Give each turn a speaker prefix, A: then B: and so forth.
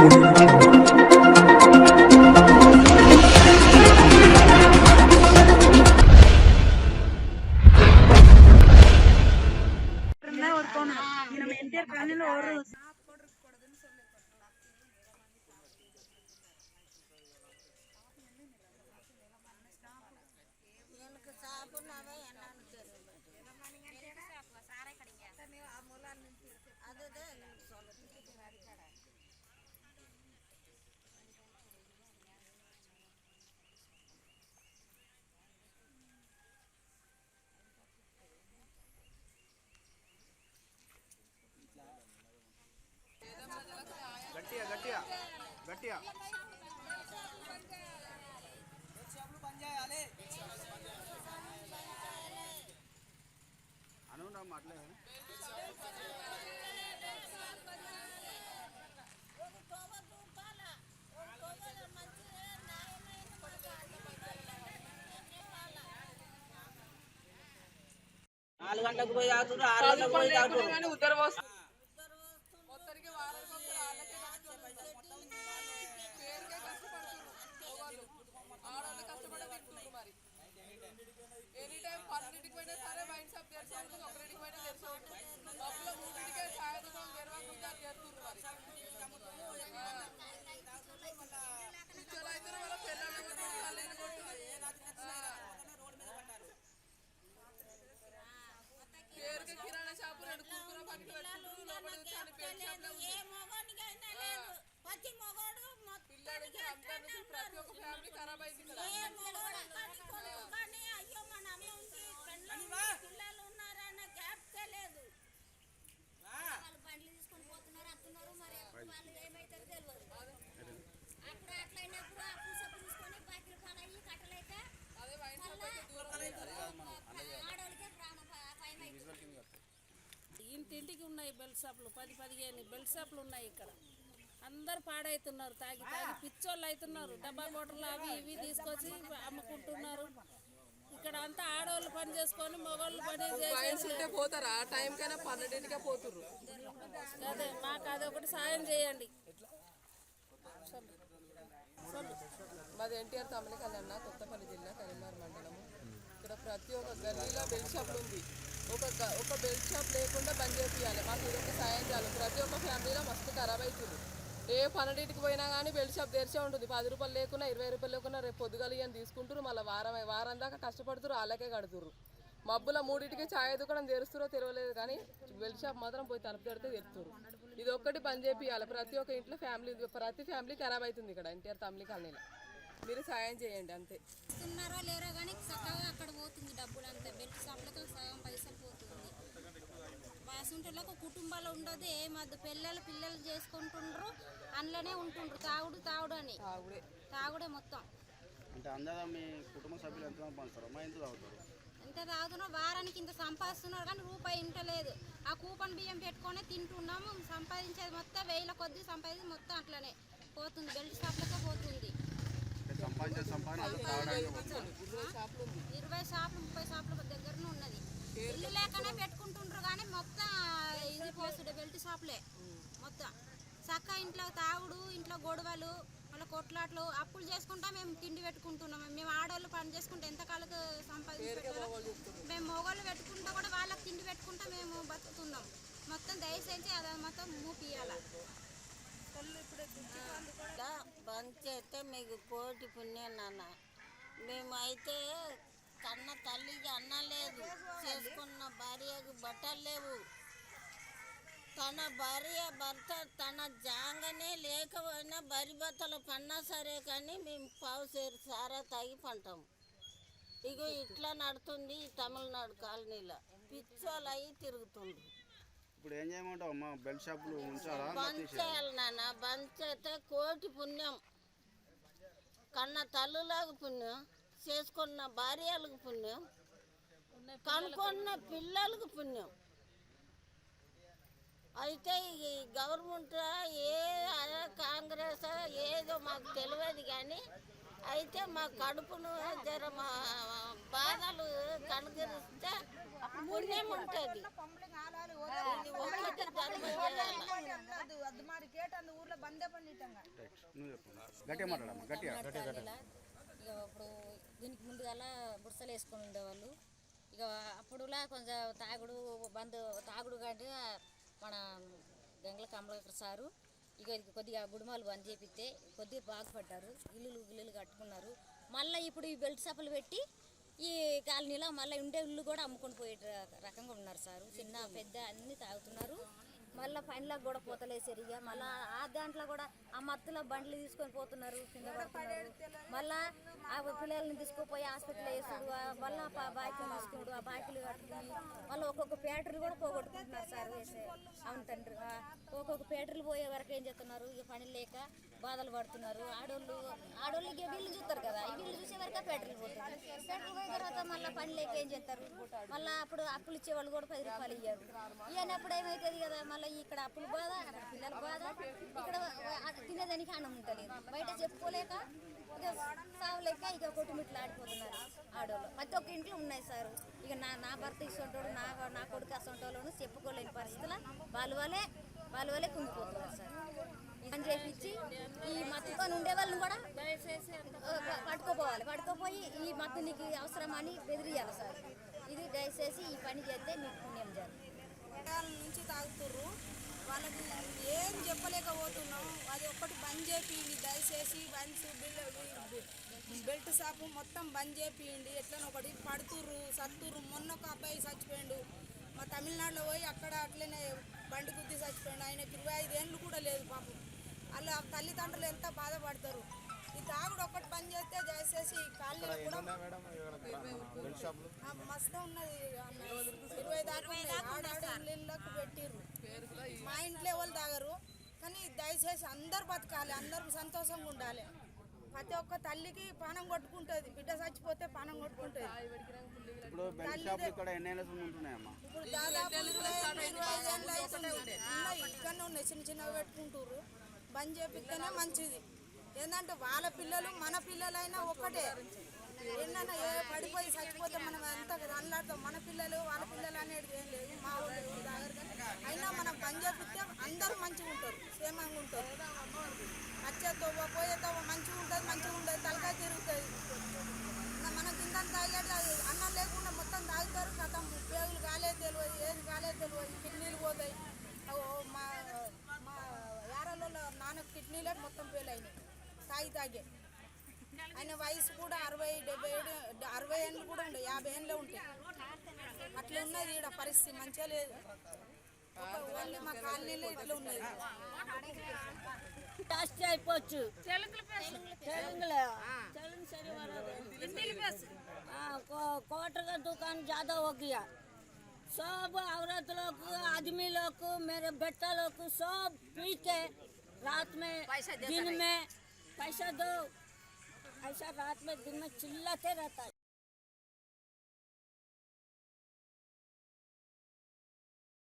A: Thank you.
B: గట్టిగా అనున్నా మాట్లాడే.
C: నాలుగు గంటలకు పోయి తాగుతున్నారు ఆరు గంటలకు పోయి తాగుతున్నారు
A: so
D: ఇంటింటికి ఉన్నాయి బెల్ట్ షాపులు పది పదిహేను బెల్ట్ షాపులు ఉన్నాయి ఇక్కడ. అందరు పాడవుతున్నారు తాగి తాగి పిచ్చోళ్ళు అవుతున్నారు డబ్బా కోటలు అవి ఇవి తీసుకొచ్చి అమ్ముకుంటున్నారు. ఇక్కడ అంతా ఆడవాళ్ళు పని చేసుకొని మగవాళ్ళు పని చేసి
E: పోతారా. ఆ టైం కైనా పన్నెండింటికే
D: అదే మాకు అదొకటి సాయం చేయండి.
E: మాది ఎన్టీఆర్ తమిళకల్ అన్న కొత్తపల్లి జిల్లా కరీంనగర్ మండలము. ఇక్కడ ప్రతి ఒక్క గల్లీలో బెల్ట్ షాపులు ఉంది. ఒక ఒక బెల్ట్ షాప్ లేకుండా బంద్ చేపియాలి మాకు ఇదొక సాయం చేయాలి ప్రతి ఒక్క ఫ్యామిలీలో మస్తు ఖరాబ్ అవుతుంది ఏ పన్నెండింటికి పోయినా కానీ బెల్ట్ షాప్ తెరిచే ఉంటుంది. పది రూపాయలు లేకున్నా ఇరవై రూపాయలు లేకున్నా రేపు పొద్దుగల ఇవన్నీ తీసుకుంటారు మళ్ళీ వారం వారం దాకా కష్టపడుతురు అలాగే కడుతురు మబ్బుల మూడింటికి ఛాయ్ దుకాణం తెరుస్తురో తెరవలేదు కానీ బెల్ట్ షాప్ మాత్రం పోయి తలుపు తెడితే తెరుతురు ఇది ఒక్కటి బంద్ చేపియాలి ప్రతి ఒక్క ఇంట్లో ఫ్యామిలీ ప్రతి ఫ్యామిలీ ఖరాబ్ అవుతుంది ఇక్కడ. ఎన్టీఆర్ తమిళ కాలనీలో. మీరు సాయం చేయండి అంతే.
A: ఇస్తున్నారో లేరో కానీ చక్కగా అక్కడ పోతుంది డబ్బులు అంతా. బెల్ట్ షాప్లతో సగం పైసలు పోతుంది. బాసుంటలకు కుటుంబాలు ఉండదు ఏమద్దు పిల్లలు పిల్లలు చేసుకుంటుండ్రు అందులోనే ఉంటుండ్రు. తాగుడు తాగుడు అని.
E: తాగుడే.
A: తాగుడే మొత్తం.
B: అంటే అందరూ మీ కుటుంబ సభ్యులు ఎంతమంది పంచుతారు అమ్మా ఎంత తాగుతారు?
A: ఎంత తాగుతున్నావు వారానికి ఇంత సంపాదిస్తున్నారు కానీ రూపాయి ఇంట లేదు ఆ కూపన్ బియ్యం పెట్టుకొని తింటున్నాము సంపాదించేది మొత్తం వేల కొద్ది సంపాదించి మొత్తం అట్లనే పోతుంది. బెల్ట్ షాప్లకే పోతుంది.
B: సంపాదించే సంపాదన అంతా తాగడానికి పోతుంది.
A: ఇరవై షాపులు ముప్పై షాపుల దగ్గరనే ఉన్నది. ఇల్లు లేకనే పెట్టుకుంటుండ్రు కానీ మొత్తం ఇది పోస్తుండే బెల్ట్ షాపులే. మొత్తం. చక్క ఇంట్లో తాగుడు ఇంట్లో గొడవలు మళ్ళీ కొట్లాట్లు అప్పులు చేసుకుంటా మేము తిండి పెట్టుకుంటున్నాం. మేము ఆడవాళ్ళు పని చేసుకుంటే ఎంత కాలకు సంపాదించుకుంటాం మేము మొగోళ్ళు పెట్టుకుంటా కూడా వాళ్ళకి తిండి పెట్టుకుంటా మేము బతుకుతున్నాం. మొత్తం దయచేసి అది మొత్తం మూపియాల
F: బంద్ చేస్తే మీకు కోటి పుణ్యం నాన్న. మేమైతే కన్న తల్లికి అన్న లేదు. చేసుకున్న భార్యకు బట్టలు లేవు. తన భార్య భర్త తన జాంగనే లేకపోయినా బరి బత్తలు పన్నా సరే కానీ మేము పావు సేరు సారా తాగి పంటాము ఇగో ఇట్లా నడుతుంది తమిళనాడు కాలనీలో. పిచ్చోళ్ళు అయి తిరుగుతుండ్రు.
B: ఇప్పుడు ఏం చేయమంటావు అమ్మా? బెల్ట్ షాపులు ఉంచాలా?
F: బంద్ చేయాలి నాన్న. బంద్ చేస్తే కోటి పుణ్యం. కన్న తల్లులకు పుణ్యం చేసుకున్న భార్యలకు పుణ్యం కనుక్కున్న పిల్లలకు పుణ్యం. అయితే ఈ గవర్నమెంట్ ఏ కాంగ్రెస్ ఏదో మాకు తెలియదు కానీ అయితే మా కడుపును జర మా బాధలు కనుగరిస్తే పుణ్యం ఉంటుంది.
B: గట్టిగా మాట్లాడమ్మా గట్టిగా
G: ఇలా ఇక ఇప్పుడు దీనికి ముందుగల బుడసలు వేసుకొని ఉండేవాళ్ళు ఇక అప్పుడులా కొంచెం తాగుడు బంద్ తాగుడు కంటే మన గంగల కమలాకర్ సారు ఇక ఇది కొద్దిగా గుడిమాలు బంద్ చేపిస్తే కొద్దిగా బాగుపడ్డారు ఇల్లులు ఇల్లులు కట్టుకున్నారు మళ్ళీ ఇప్పుడు ఈ బెల్ట్ సపలు పెట్టి ఈ కాలనీలో మళ్ళీ ఉండే ఇల్లు కూడా అమ్ముకొని పోయే రకంగా ఉన్నారు సారు. చిన్న పెద్ద అన్ని తాగుతున్నారు. మళ్ళీ పనిలకు కూడా పోతలేసారు ఇక మళ్ళీ ఆ దాంట్లో కూడా ఆ మత్తులో బండ్లు తీసుకొని పోతున్నారు కింద పడుతున్నారు. మళ్ళా ఆ పిల్లల్ని తీసుకుపోయి హాస్పిటల్లో వేసుడు మళ్ళీ ఆ బాకీలు తీసుకుడు ఆ బాయికులు కట్టుకుని మళ్ళీ ఒక్కొక్క పేటర్లు కూడా పోగొట్టుకుంటున్నారు సార్ వేసే. అవును తండ్రి. ఒక్కొక్క పేటర్లు పోయే వరకు ఏం చేస్తున్నారు? ఇక పని లేక బాధలు పడుతున్నారు. ఆడోళ్ళు ఆడోళ్ళు ఇక వీళ్ళు చూస్తారు కదా. వీళ్ళు చూసే వరకు పేటర్లు పోతుంది పేటర్లు పోయిన తర్వాత మళ్ళీ పని లేక ఏం చేస్తారు? మళ్ళీ అప్పుడు అప్పులు ఇచ్చే వాళ్ళు కూడా పది రూపాయలు ఇయ్యారు. ఇవన్నప్పుడు ఏమవుతుంది కదా? మళ్ళీ ఇక్కడ అప్పుల బాధ అక్కడ పిల్లల బాధ. ఇక్కడ తినేదానికి అన్నం ఉండలేదు. బయట చెప్పుకోలేక ఇక సావలేక ఇక కొట్టుమిట్లు ఆడిపోతున్నారు ఆడవాళ్ళు ప్రతి ఒక్క ఇంట్లో ఉన్నాయి సార్. ఇక నా నా భర్త ఇస్తుంటాడు నా నా కొడుకు అసంటోళ్ళను చెప్పుకోలేని పరిస్థితుల వాళ్ళు వాళ్ళే వాళ్ళు వాళ్ళే కుంగిపోతున్నారు సార్. పని చేపించి ఈ మత్తుకొని ఉండే వాళ్ళని కూడా పట్టుకోపోవాలి. పట్టుకోపోయి ఈ మత్తు నీకు అవసరమని బెదిరియాలి సార్. ఇది దయచేసి ఈ పని చేస్తే మీకు పుణ్యం జరుగుతుంది.
H: రకాల నుంచి తాగుతుర్రు. వాళ్ళకి ఏం చెప్పలేకపోతున్నాం. అది ఒక్కటి బంద్ చేపియండి దయచేసి బన్స్ బిల్ బెల్ట్ షాపు మొత్తం బంద్ చేపియండి. ఎట్లనో ఒకటి పడుతుర్రు సత్తుర్రు. మొన్న ఒక అబ్బాయి చచ్చిపోయిండు. మా తమిళనాడులో పోయి అక్కడ అట్లనే బండి గుద్ది చచ్చిపోయిండు. ఆయనకి ఇరవై ఐదు ఏళ్ళు కూడా లేదు పాపం. వాళ్ళ తల్లిదండ్రులు ఎంత బాధపడతారు? ఈ తాగుడు ఒక్కటి బంద్ చేస్తే దయచేసి కాలనీలో కూడా మస్తు ఉన్నది అన్న. ఇరవై దాకా ఇళ్ళకి పెట్టిర్రు. మా ఇంట్లో ఎవరు తాగరు కానీ దయచేసి అందరు బతకాలి అందరూ సంతోషంగా ఉండాలి. ప్రతి ఒక్క తల్లికి పానం కొట్టుకుంటుంది బిడ్డ చచ్చిపోతే పానం కొట్టుకుంటుంది.
B: ఇప్పుడు
H: ఇప్పుడు దాదాపు ఇక్కడనే ఉన్నాయి చిన్న చిన్నవి పెట్టుకుంటారు బంద్ చేపిస్తేనే మంచిది. ఏంటంటే వాళ్ళ పిల్లలు మన పిల్లలైనా ఒక్కటే ఏంటన్నా ఏ పడిపోయి చచ్చిపోతే మనం ఎంత అల్లాడతాం మన పిల్లలు వాళ్ళ పిల్లలు అనేది ఏం లేదు మా వాళ్ళు దగ్గర అయినా మనం బంద్ చేపిస్తే అందరూ మంచిగా ఉంటారు క్షేమంగా ఉంటారు. వచ్చేతో పోయేతో మంచిగా ఉంటుంది మంచిగా ఉంటుంది తలకాయ తిరుగుతుంది. మనం మనకి తాగేది అన్నం లేకుండా మొత్తం తాగుతారు కథం ఉపయోగాలు కాలేదు తెలియదు ఏది కాలేదు తెలియదు. కిడ్నీలు పోతాయి. మా మా యారలో నాన్న కిడ్నీలే మొత్తం ఫెయిల్ అయినాయి. తాగి తాగే. ఆయన వయసు కూడా అరవై డెబ్బై ఏడు అరవై ఏళ్ళు కూడా ఉండవు యాభై ఏళ్ళు ఉంటాయి అట్లా ఉన్నది ఈడ పరిస్థితి మంచిగా లేదు. ఓన్లీ మా ఇట్లా ఉన్నది.
F: టాస్ట్ అయిపోవచ్చు కోటగా దుకాణం ज़्यादा हो गया सब औरत लोग आदमी लोग मेरे बेटा लोग सब ऐसा रात में दिन में चिल्लाते रहता है।